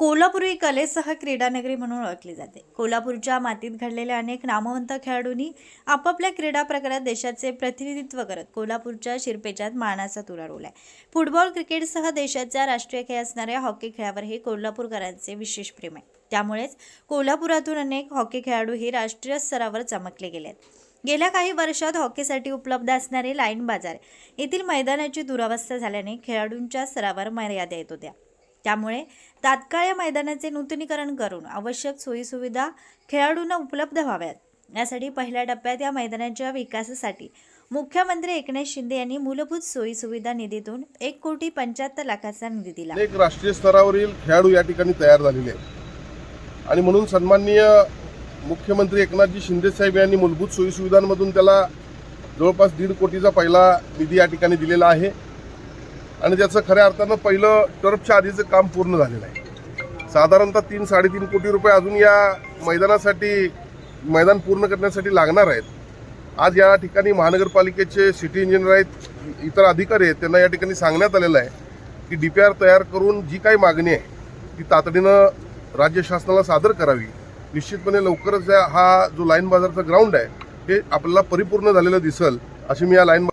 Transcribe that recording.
कोल्हापूर ही कलेसह क्रीडानगरी म्हणून ओळखली जाते. कोल्हापूरच्या मातीत घडलेल्या अनेक नामवंत खेळाडूंनी आपापल्या क्रीडा प्रकारात देशाचे प्रतिनिधित्व करत कोल्हापूरच्या शिरपेचात मानाचा तुरा रोवलाय. फुटबॉल क्रिकेटसह देशाचा राष्ट्रीय खेळ असणाऱ्या हॉकी खेळावरही कोल्हापूरकरांचे विशेष प्रेम आहे. त्यामुळेच कोल्हापुरातून अनेक हॉकी खेळाडू हे राष्ट्रीय स्तरावर चमकले गेले आहेत गेल्या काही वर्षात हॉकीसाठी उपलब्ध असणारे लाईन बाजार येथील मैदानाची दुरावस्था झाल्याने खेळाडूंच्या स्तरावर मर्यादा येत होत्या. त्यामुळे तात्काळ या मैदानाचे नूतनीकरण करून आवश्यक सोयीसुविधा खेळाडूंना उपलब्ध व्हाव्यात. यासाठी पहिल्या टप्प्यात या मैदानाच्या विकासासाठी मुख्यमंत्री एकनाथ शिंदे यांनी मूलभूत सोयीसुविधा निधीतून एक कोटी पंच्याहत्तर लाखाचा निधी दिला. अनेक राष्ट्रीय स्तरावरील खेळाडू या ठिकाणी तयार झालेले आहेत. आणि म्हणून सन्माननीय मुख्यमंत्री एकनाथजी शिंदेसाहेब यांनी मूलभूत सोयीसुविधांमधून त्याला जवळपास दीड कोटीचा पहिला निधी या ठिकाणी दिलेला आहे. आणि त्याचं खऱ्या अर्थानं पहिलं टर्फच्या आधीचं काम पूर्ण झालेलं आहे. साधारणतः तीन साडेतीन कोटी रुपये अजून या मैदानासाठी मैदान पूर्ण करण्यासाठी लागणार आहेत. आज या ठिकाणी महानगरपालिकेचे सिटी इंजिनियर आहेत इतर अधिकारी आहेत त्यांना या ठिकाणी सांगण्यात आलेलं आहे की डी पी आर तयार करून जी काही मागणी आहे ती तातडीनं राज्य शासनाला सादर करावी. निश्चितपणे लवकरच हा जो लाईन बाजारचा ग्राउंड आहे हे आपल्याला परिपूर्ण झालेलं दिसल अशी मी या लाईन